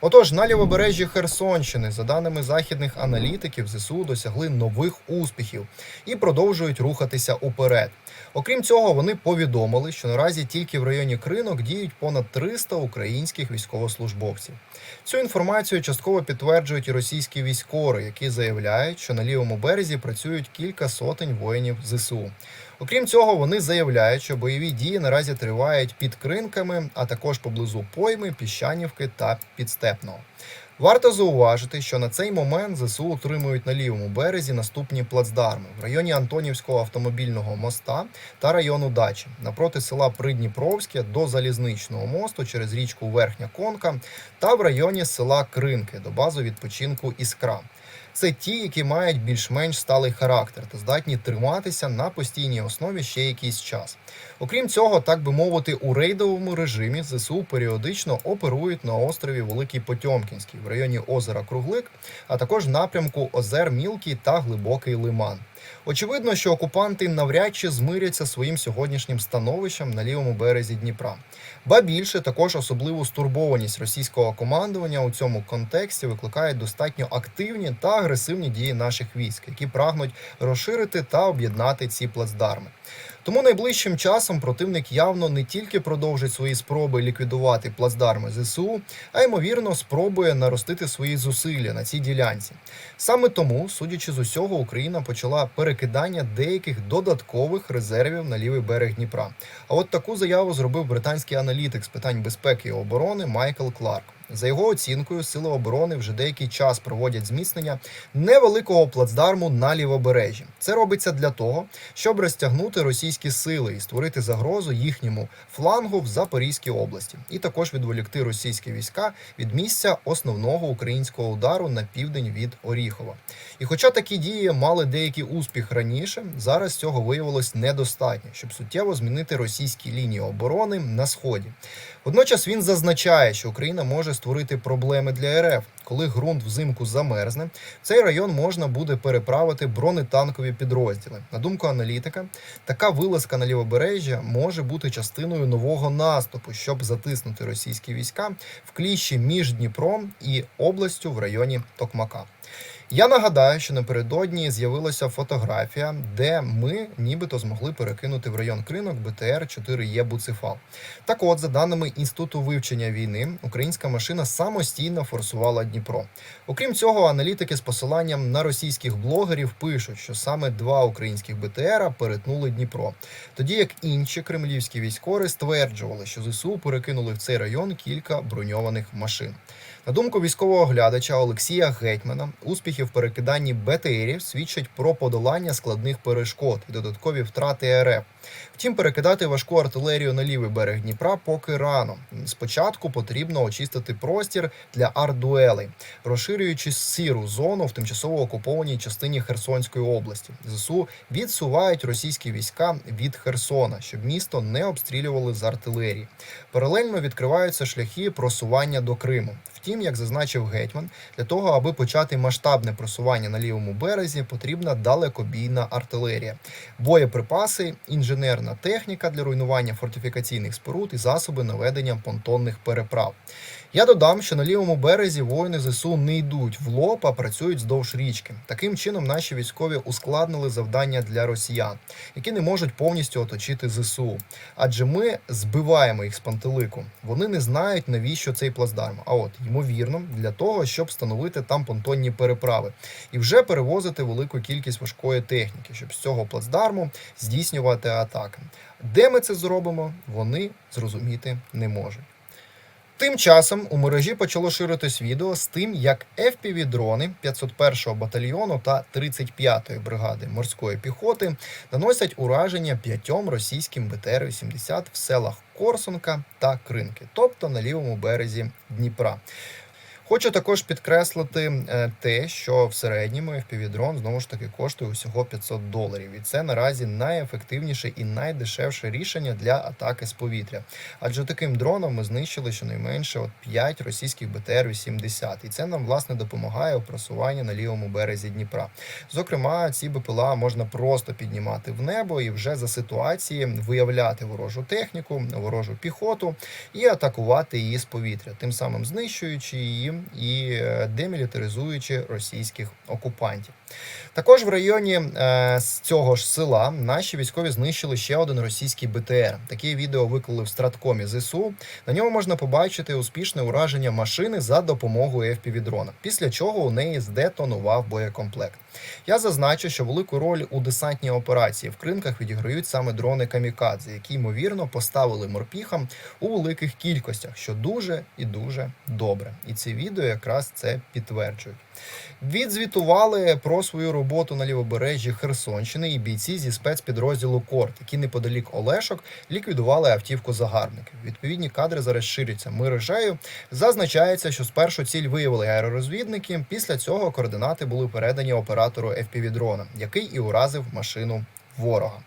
Отож, на лівобережжі Херсонщини, за даними західних аналітиків, ЗСУ досягли нових успіхів і продовжують рухатися уперед. Окрім цього, вони повідомили, що наразі тільки в районі Кринок діють понад 300 українських військовослужбовців. Цю інформацію частково підтверджують і російські військові, які заявляють, що на лівому березі працюють кілька сотень воїнів ЗСУ. Окрім цього, вони заявляють, що бойові дії наразі тривають під кринками, а також поблизу пойми, піщанівки та підстепного. Варто зауважити, що на цей момент ЗСУ утримують на лівому березі наступні плацдарми в районі Антонівського автомобільного моста та району Дачі напроти села Придніпровське до залізничного мосту через річку Верхня Конка та в районі села Кринки до бази відпочинку Іскра. Це ті, які мають більш-менш сталий характер та здатні триматися на постійній основі ще якийсь час. Окрім цього, так би мовити, у рейдовому режимі ЗСУ періодично оперують на острові Великий Потьомкінський в районі озера Круглик, а також напрямку озер Мілкий та Глибокий Лиман. Очевидно, що окупанти навряд чи змиряться своїм сьогоднішнім становищем на лівому березі Дніпра. Ба більше також особливу стурбованість російського командування у цьому контексті викликають достатньо активні та агресивні дії наших військ, які прагнуть розширити та об'єднати ці плацдарми. Тому найближчим часом противник явно не тільки продовжить свої спроби ліквідувати плацдарми ЗСУ, а ймовірно спробує наростити свої зусилля на цій ділянці. Саме тому, судячи з усього, Україна почала перекидання деяких додаткових резервів на лівий берег Дніпра. А от таку заяву зробив британський аналітик з питань безпеки і оборони Майкл Кларк. За його оцінкою, сили оборони вже деякий час проводять зміцнення невеликого плацдарму на лівобережжі. Це робиться для того, щоб розтягнути російські сили і створити загрозу їхньому флангу в Запорізькій області, і також відволікти російські війська від місця основного українського удару на південь від Оріхова. І хоча такі дії мали деякий успіх раніше, зараз цього виявилось недостатньо, щоб суттєво змінити російські лінії оборони на сході. Водночас він зазначає, що Україна може створити проблеми для РФ. Коли ґрунт взимку замерзне, цей район можна буде переправити бронетанкові підрозділи. На думку аналітика, така вилазка на лівобережжя може бути частиною нового наступу, щоб затиснути російські війська в кліщі між Дніпром і областю в районі Токмака. Я нагадаю, що напередодні з'явилася фотографія, де ми нібито змогли перекинути в район кринок БТР 4 є Буцефал. Так от, за даними інституту вивчення війни, українська машина самостійно форсувала Дніпро. Окрім цього, аналітики з посиланням на російських блогерів пишуть, що саме два українських БТРа перетнули Дніпро, тоді як інші кремлівські військові стверджували, що ЗСУ перекинули в цей район кілька броньованих машин. На думку військового оглядача Олексія Гетьмана, успіхи в перекиданні БТРів свідчать про подолання складних перешкод і додаткові втрати РФ. Втім, перекидати важку артилерію на лівий берег Дніпра поки рано. Спочатку потрібно очистити простір для артдуелей, розширюючи сіру зону в тимчасово окупованій частині Херсонської області. ЗСУ відсувають російські війська від Херсона, щоб місто не обстрілювали з артилерії. Паралельно відкриваються шляхи просування до Криму. Втім, як зазначив гетьман, для того, аби почати масштабне просування на лівому березі, потрібна далекобійна артилерія, боєприпаси, інженерна техніка для руйнування фортифікаційних споруд і засоби наведення понтонних переправ. Я додам, що на лівому березі воїни ЗСУ не йдуть в лоб, а працюють вздовж річки. Таким чином, наші військові ускладнили завдання для росіян, які не можуть повністю оточити ЗСУ. Адже ми збиваємо їх з пантелику. Вони не знають, навіщо цей плацдарм. А от ймовірно, для того, щоб встановити там понтонні переправи і вже перевозити велику кількість важкої техніки, щоб з цього плацдарму здійснювати атаки. Де ми це зробимо, вони зрозуміти не можуть. Тим часом у мережі почало ширитись відео з тим, як FPV-дрони 501-го батальйону та 35-ї бригади морської піхоти наносять ураження п'ятьом російським БТР-80 в селах Корсунка та Кринки, тобто на лівому березі Дніпра. Хочу також підкреслити е, те, що в середньому FPV-дрон знову ж таки коштує усього 500 доларів, і це наразі найефективніше і найдешевше рішення для атаки з повітря. Адже таким дроном ми знищили щонайменше от 5 російських БТР-80, і це нам власне допомагає у просуванні на лівому березі Дніпра. Зокрема, ці БПЛА можна просто піднімати в небо і вже за ситуації виявляти ворожу техніку, ворожу піхоту і атакувати її з повітря, тим самим знищуючи її і е, демілітаризуючи російських окупантів. Також в районі е, з цього ж села наші військові знищили ще один російський БТР. Таке відео виклали в страткомі ЗСУ. На ньому можна побачити успішне ураження машини за допомогою FPV-дрона, після чого у неї здетонував боєкомплект. Я зазначу, що велику роль у десантній операції в кринках відіграють саме дрони камікадзе, які ймовірно поставили морпіхам у великих кількостях, що дуже і дуже добре. І ці відео якраз це підтверджують. Відзвітували про свою роботу на лівобережжі Херсонщини і бійці зі спецпідрозділу Корт, які неподалік Олешок ліквідували автівку загарбників. Відповідні кадри зараз ширяться мережею. Зазначається, що спершу ціль виявили аеророзвідники. Після цього координати були передані оператору FPV-дрона, який і уразив машину ворога.